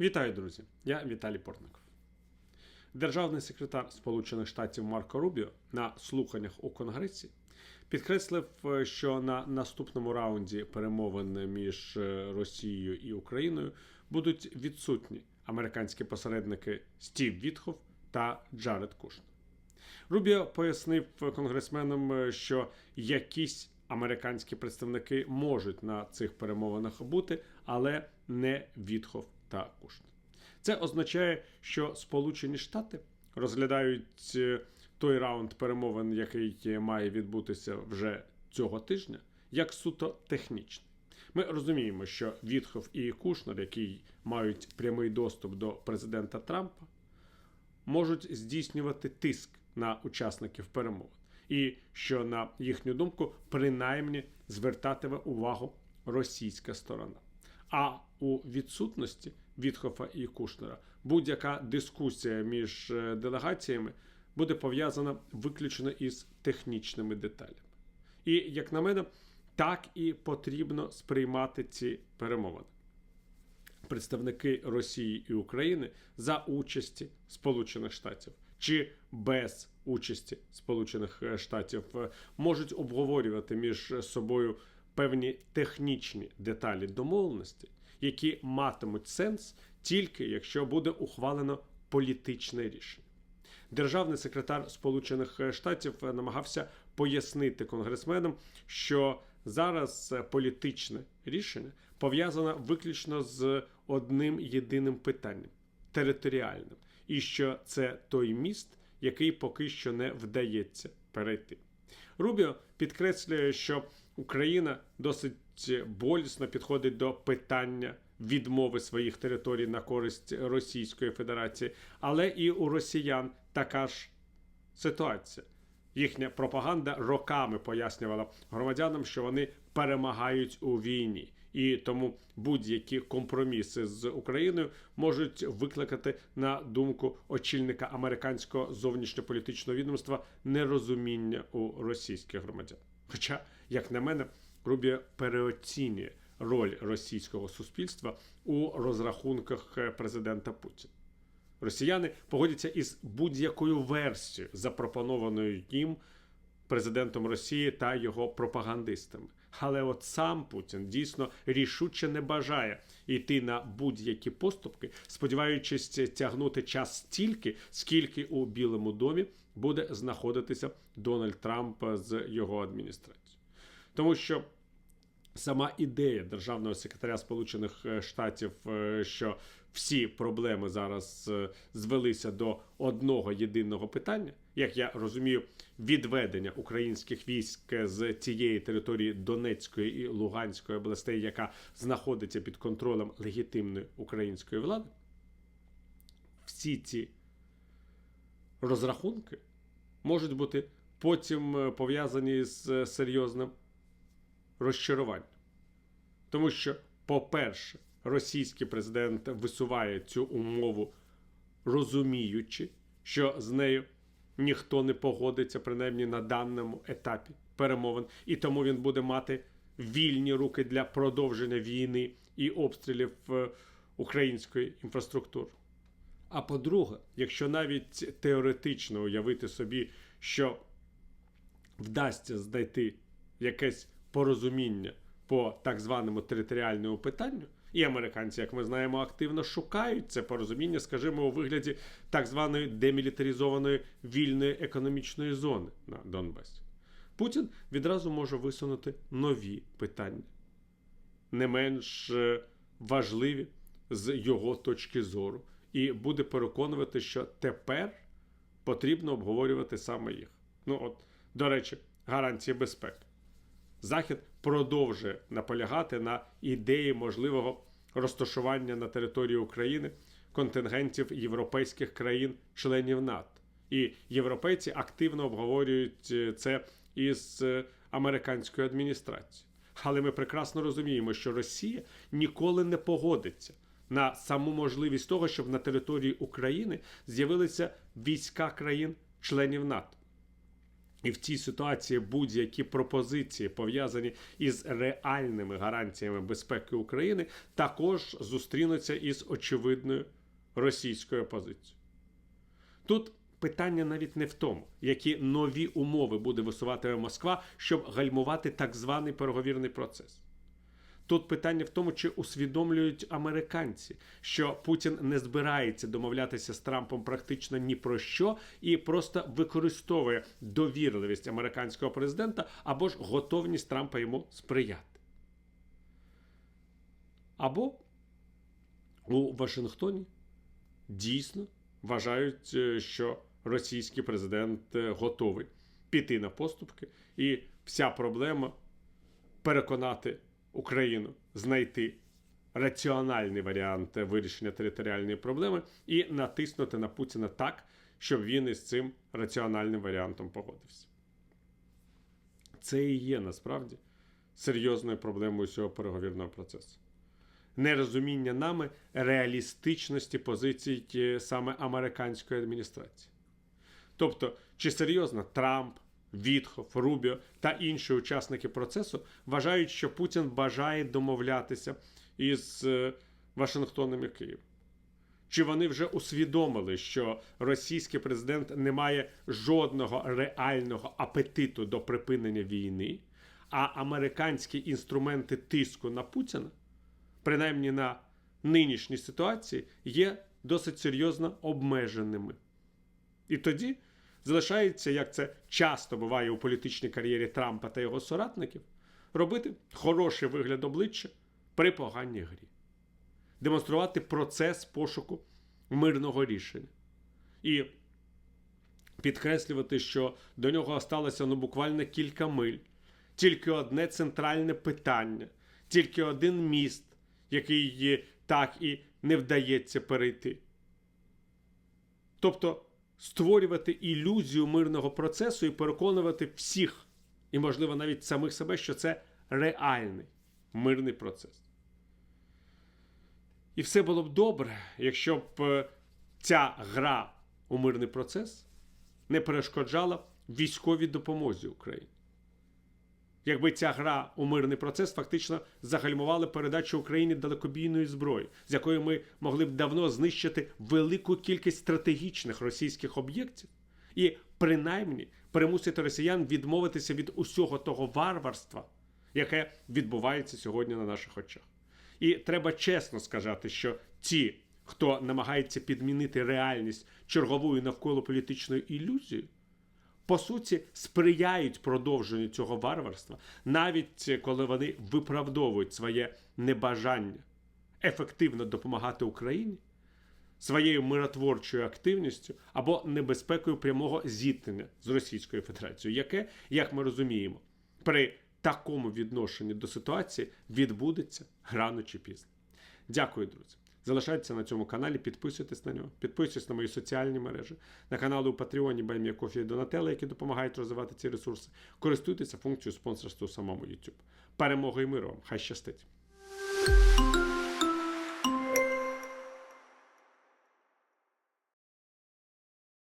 Вітаю, друзі! Я Віталій Портников. Державний секретар Сполучених Штатів Марко Рубіо на слуханнях у Конгресі підкреслив, е, що на наступному раунді перемовин між е, Росією і Україною будуть відсутні американські посередники Стів Вітхов та Джаред Кушнер. Рубіо пояснив конгресменам, е, що якісь американські представники можуть на цих перемовинах бути, але не Вітхов та Кушнер. Це означає, що Сполучені Штати розглядають е, той раунд перемовин, який має відбутися вже цього тижня, як суто технічний. Ми розуміємо, що Вітхов і Кушнер, які мають прямий доступ до президента Трампа, можуть здійснювати тиск на учасників перемовин, і що, на їхню думку, принаймні звертатиме увагу російська сторона. А у відсутності Вітхофа і Кушнера будь-яка дискусія між е, делегаціями буде пов'язана виключно із технічними деталями. І, як на мене, так і потрібно сприймати ці перемовини. Представники Росії і України за участі Сполучених Штатів чи без участі Сполучених Штатів е, можуть обговорювати між собою певні технічні деталі домовленості, які матимуть сенс тільки якщо буде ухвалено політичне рішення. Державний секретар Сполучених Штатів намагався пояснити конгресменам, що зараз політичне рішення пов'язане виключно з одним єдиним питанням територіальним, і що це той міст, який поки що не вдається перейти. Рубіо підкреслює, що Україна досить болісно підходить до питання відмови своїх територій на користь Російської Федерації, але і у росіян така ж ситуація. Їхня пропаганда роками пояснювала громадянам, що вони перемагають у війні, і тому будь-які компроміси з Україною можуть викликати на думку очільника американського зовнішньополітичного відомства нерозуміння у російських громадян. Хоча, як на мене, Рубіо переоцінює роль російського суспільства у розрахунках президента Путіна. Росіяни погодяться із будь-якою версією, запропонованою їм президентом Росії та його пропагандистами. Але от сам Путін дійсно рішуче не бажає йти на будь-які поступки, сподіваючись тягнути час стільки, скільки у Білому домі буде знаходитися Дональд Трамп з його адміністрацією. Тому що Сама ідея державного секретаря Сполучених Штатів, що всі проблеми зараз звелися до одного єдиного питання, як я розумію, відведення українських військ з цієї території Донецької і Луганської областей, яка знаходиться під контролем легітимної української влади, всі ці розрахунки можуть бути потім пов'язані з серйозним розчаруванням. Тому що, по-перше, російський президент висуває цю умову, розуміючи, що з нею ніхто не погодиться, принаймні на даному етапі перемовин, і тому він буде мати вільні руки для продовження війни і обстрілів е, української інфраструктури. А по-друге, якщо навіть теоретично уявити собі, що вдасться знайти якесь порозуміння по так званому територіальному питанню, і американці, як ми знаємо, активно шукають це порозуміння, скажімо, у вигляді так званої демілітаризованої вільної економічної зони на Донбасі. Путін відразу може висунути нові питання, не менш е, важливі з його точки зору, і буде переконувати, що тепер потрібно обговорювати саме їх. Ну, от, до речі, гарантії безпеки. Захід продовжує наполягати на ідеї можливого розташування на території України контингентів європейських країн-членів НАТО. І європейці активно обговорюють е, це із е, американською адміністрацією. Але ми прекрасно розуміємо, що Росія ніколи не погодиться на саму можливість того, щоб на території України з'явилися війська країн-членів НАТО. І в цій ситуації будь-які пропозиції, пов'язані із реальними гарантіями безпеки України, також зустрінуться із очевидною російською позицією. Тут питання навіть не в тому, які нові умови буде висувати Москва, щоб гальмувати так званий переговірний процес. Тут питання в тому, чи усвідомлюють американці, що Путін не збирається домовлятися з Трампом практично ні про що і просто використовує довірливість американського президента або ж готовність Трампа йому сприяти. Або у Вашингтоні дійсно вважають, е, що російський президент е, готовий піти на поступки, і вся проблема переконати Україну знайти раціональний варіант вирішення територіальної проблеми і натиснути на Путіна так, щоб він із цим раціональним варіантом погодився. Це і є насправді серйозною проблемою цього переговірного процесу. Нерозуміння нами реалістичності позицій саме американської адміністрації. Тобто, чи серйозно Трамп, Вітхов, Рубіо та інші учасники процесу вважають, що Путін бажає домовлятися із е, Вашингтоном і Києвом? Чи вони вже усвідомили, що російський президент не має жодного реального апетиту до припинення війни, а американські інструменти тиску на Путіна, принаймні на нинішній ситуації, є досить серйозно обмеженими? І тоді залишається, як це часто буває у політичній кар'єрі Трампа та його соратників, робити хороший вигляд обличчя при поганій грі, демонструвати процес пошуку мирного рішення. І підкреслювати, що до нього осталося ну буквально кілька миль, тільки одне центральне питання, тільки один міст, який так і не вдається перейти. Тобто створювати ілюзію мирного процесу і переконувати всіх, і, можливо, навіть самих себе, що це реальний мирний процес. І все було б добре, якщо б е, ця гра у мирний процес не перешкоджала військовій допомозі Україні. Якби ця гра у мирний процес фактично загальмувала передачу Україні далекобійної зброї, з якої ми могли б давно знищити велику кількість стратегічних російських об'єктів, і принаймні примусити росіян відмовитися від усього того варварства, яке відбувається сьогодні на наших очах. І треба чесно сказати, що ті, хто намагається підмінити реальність черговою навколо політичною ілюзією, по суті, сприяють продовженню цього варварства, навіть коли вони виправдовують своє небажання ефективно допомагати Україні своєю миротворчою активністю або небезпекою прямого зіткнення з Російською Федерацією, яке, як ми розуміємо, при такому відношенні до ситуації відбудеться рано чи пізно. Дякую, друзі. Залишайтеся на цьому каналі, підписуйтесь на нього, підписуйтесь на мої соціальні мережі, на канали у Патреоні Баймія Кофі і Донателла, які допомагають розвивати ці ресурси. Користуйтеся функцією спонсорства у самому YouTube. Перемоги і миру вам! Хай щастить!